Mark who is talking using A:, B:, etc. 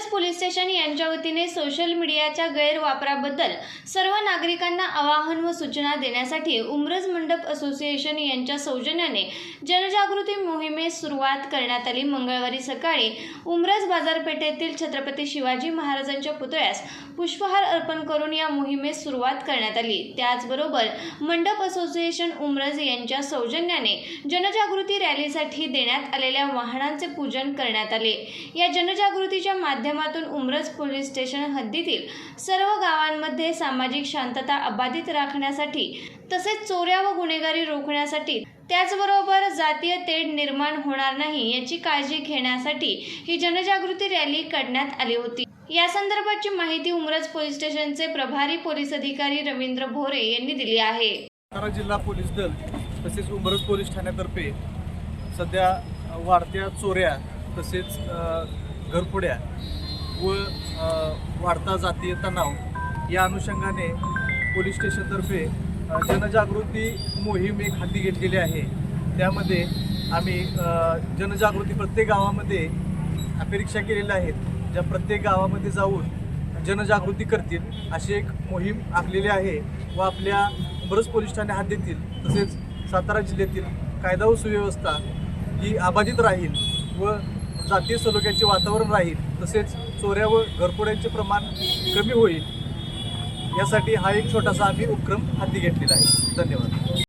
A: Umraj police station यांच्या वतीने social मीडियाच्या गैरवापराबद्दल सर्व नागरिकांना आवाहन व सूचना देण्यासाठी उमरज मंडप असोसिएशन यांच्या सौजन्याने जनजागृती मोहिमेस सुरुवात करण्यात आली. मंगळवारी सकाळी उमरज बाजारपेठेतील छत्रपती शिवाजी महाराजांच्या पुतळ्यास पुष्पहार अर्पण करून या मोहिमेस सुरुवात करण्यात आली. त्याचबरोबर मंडप असोसिएशन उमरज यांच्या सौजन्याने जनजागृती रॅलीसाठी देण्यात आलेल्या वाहनांचे पूजन करण्यात आले. या जनजागृतीच्या माध्यमातून उमरज पोलीस स्टेशन हद्दीतील सर्व गावांमध्ये सामाजिक शांतता अबाधित राखण्यासाठी तसेच चोऱ्या व गुन्हेगारी रोखण्यासाठी त्याचबरोबर जातीय तेढ निर्माण होणार नाही याची काळजी घेण्यासाठी ही जनजागृती रॅली काढण्यात आली होती. या संदर्भाची माहिती उमरज पोलीस स्टेशनचे प्रभारी पोलीस अधिकारी रवींद्र भोरे यांनी दिली आहे.
B: सातारा जिल्हा पोलीस दल तसेच उमरज पोलीस ठाण्यातर्फे सध्या वाढत्या चोऱ्या तसेच घरफोड्या व वाढता जातीय तणाव या अनुषंगाने पोलीस स्टेशनतर्फे जनजागृती मोहीम एक हाती घेतलेली आहे. त्यामध्ये आम्ही जनजागृती प्रत्येक गावामध्ये अपेक्षा केलेल्या आहेत. ज्या प्रत्येक गावामध्ये जाऊन जनजागृती करतील अशी एक मोहीम आखलेली आहे व आपल्या बरंच पोलीस ठाणे हात देतील तसेच सातारा जिल्ह्यातील कायदा व सुव्यवस्था ही अबाधित राहील व जातीय सलोख्याचे वातावरण राहील तसेच चोऱ्या व घरफोड्यांचे प्रमाण कमी होईल. यासाठी हा एक छोटासा आम्ही उपक्रम हाती घेतलेला आहे. धन्यवाद.